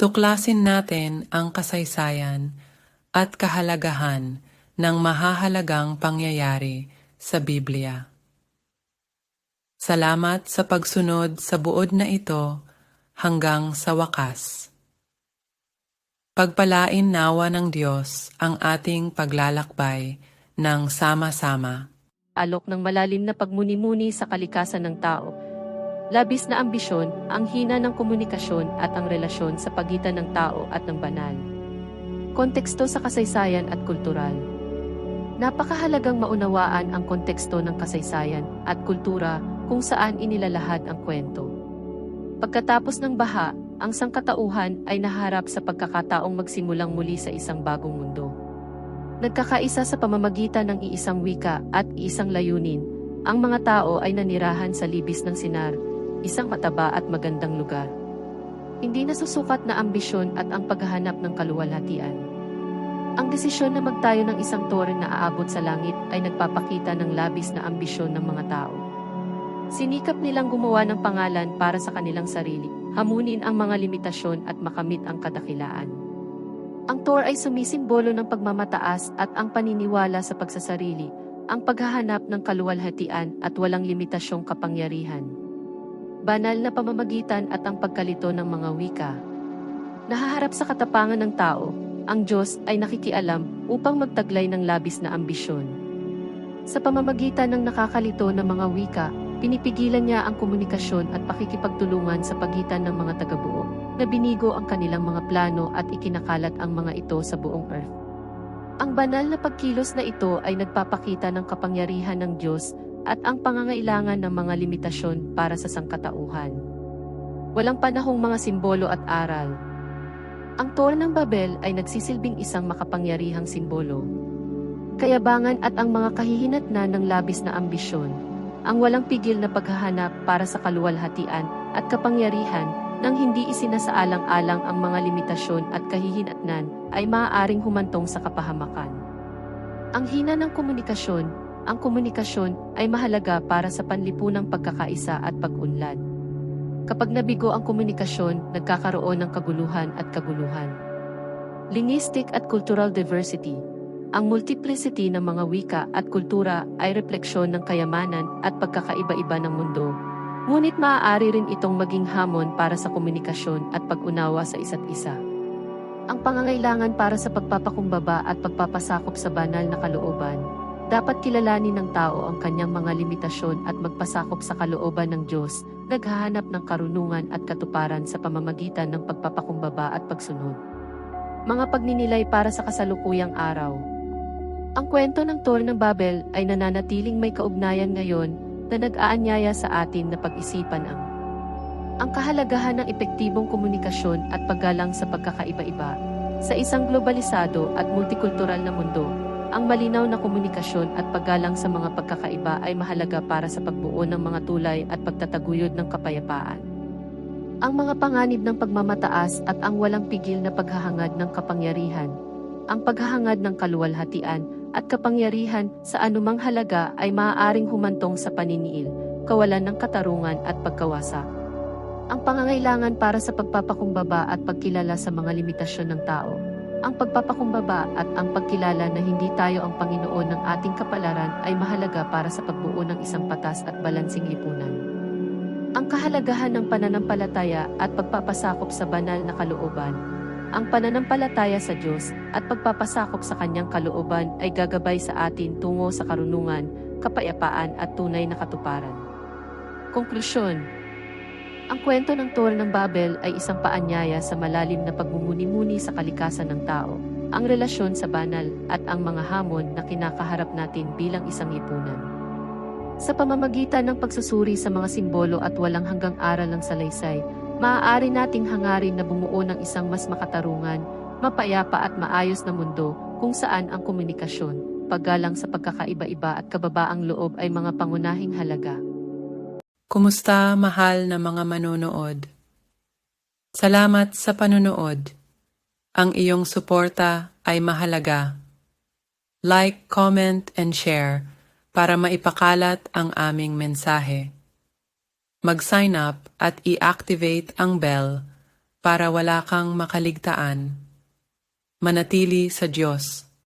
Tuklasin natin ang kasaysayan at kahalagahan ng mahahalagang pangyayari sa Biblia. Salamat sa pagsunod sa buod na ito hanggang sa wakas. Pagpalain nawa ng Diyos ang ating paglalakbay ng sama-sama. alok ng malalim na pagmuni-muni sa kalikasan ng tao. Labis na ambisyon, ang hina ng komunikasyon at ang relasyon sa pagitan ng tao at ng banal. Konteksto sa kasaysayan at kultural. Napakahalagang maunawaan ang konteksto ng kasaysayan at kultura kung saan inilalahad ang kwento. Pagkatapos ng baha, ang sangkatauhan ay naharap sa pagkakataong magsimulang muli sa isang bagong mundo. Nagkakaisa sa pamamagitan ng iisang wika at iisang layunin, ang mga tao ay nanirahan sa libis ng sinar, isang mataba at magandang lugar. Hindi nasusukat na ambisyon at ang paghahanap ng kaluwalhatian. Ang desisyon na magtayo ng isang tore na aabot sa langit ay nagpapakita ng labis na ambisyon ng mga tao. Sinikap nilang gumawa ng pangalan para sa kanilang sarili, hamunin ang mga limitasyon at makamit ang kadakilaan. Ang Thor ay sumisimbolo ng pagmamataas at ang paniniwala sa pagsasarili, ang paghahanap ng kaluwalhatian at walang limitasyong kapangyarihan. Banal na pamamagitan at ang pagkalito ng mga wika. Nahaharap sa katapangan ng tao, ang Diyos ay nakikialam upang magtaglay ng labis na ambisyon. Sa pamamagitan ng nakakalito ng mga wika, pinipigilan niya ang komunikasyon at pakikipagtulungan sa pagitan ng mga tagabuo na binigo ang kanilang mga plano at ikinakalat ang mga ito sa buong earth. Ang banal na pagkilos na ito ay nagpapakita ng kapangyarihan ng Diyos at ang pangangailangan ng mga limitasyon para sa sangkatauhan. Walang panahong mga simbolo at aral. Ang Torah ng Babel ay nagsisilbing isang makapangyarihang simbolo. Kayabangan at ang mga kahihinatnan ng labis na ambisyon, ang walang pigil na paghahanap para sa kaluwalhatian at kapangyarihan nang hindi isinasaalang-alang ang mga limitasyon at kahihinatnan ay maaaring humantong sa kapahamakan. Ang hina ng komunikasyon, ang komunikasyon ay mahalaga para sa panlipunang pagkakaisa at pag-unlad. Kapag nabigo ang komunikasyon, nagkakaroon ng kaguluhan at kaguluhan. Linguistic at cultural diversity. Ang multiplicity ng mga wika at kultura ay refleksyon ng kayamanan at pagkakaiba-iba ng mundo. Ngunit maaari rin itong maging hamon para sa komunikasyon at pag-unawa sa isa't isa. Ang pangangailangan para sa pagpapakumbaba at pagpapasakop sa banal na kalooban, dapat kilalanin ng tao ang kanyang mga limitasyon at magpasakop sa kalooban ng Diyos, naghahanap ng karunungan at katuparan sa pamamagitan ng pagpapakumbaba at pagsunod. Mga pagninilay para sa kasalukuyang araw. Ang kwento ng Tor ng Babel ay nananatiling may kaugnayan ngayon na nag-aanyaya sa atin na pag-isipan ang ang kahalagahan ng epektibong komunikasyon at paggalang sa pagkakaiba-iba. Sa isang globalisado at multikultural na mundo, ang malinaw na komunikasyon at paggalang sa mga pagkakaiba ay mahalaga para sa pagbuo ng mga tulay at pagtataguyod ng kapayapaan. Ang mga panganib ng pagmamataas at ang walang pigil na paghahangad ng kapangyarihan, ang paghahangad ng kaluwalhatian at kapangyarihan sa anumang halaga ay maaaring humantong sa paniniil, kawalan ng katarungan at pagkawasak. Ang pangangailangan para sa pagpapakumbaba at pagkilala sa mga limitasyon ng tao. Ang pagpapakumbaba at ang pagkilala na hindi tayo ang Panginoon ng ating kapalaran ay mahalaga para sa pagbuo ng isang patas at balansing lipunan. Ang kahalagahan ng pananampalataya at pagpapasakop sa banal na kalooban. Ang pananampalataya sa Diyos at pagpapasakop sa kanyang kalooban ay gagabay sa atin tungo sa karunungan, kapayapaan at tunay na katuparan. Konklusyon Ang kwento ng Tor ng Babel ay isang paanyaya sa malalim na pagmumuni-muni sa kalikasan ng tao, ang relasyon sa banal at ang mga hamon na kinakaharap natin bilang isang lipunan. Sa pamamagitan ng pagsusuri sa mga simbolo at walang hanggang aral ng salaysay, maaari nating hangarin na bumuo ng isang mas makatarungan, mapayapa at maayos na mundo kung saan ang komunikasyon, paggalang sa pagkakaiba-iba at kababaang loob ay mga pangunahing halaga. Kumusta mahal na mga manonood? Salamat sa panonood. Ang iyong suporta ay mahalaga. Like, comment, and share para maipakalat ang aming mensahe. Mag-sign up at i-activate ang bell para wala kang makaligtaan. Manatili sa Diyos.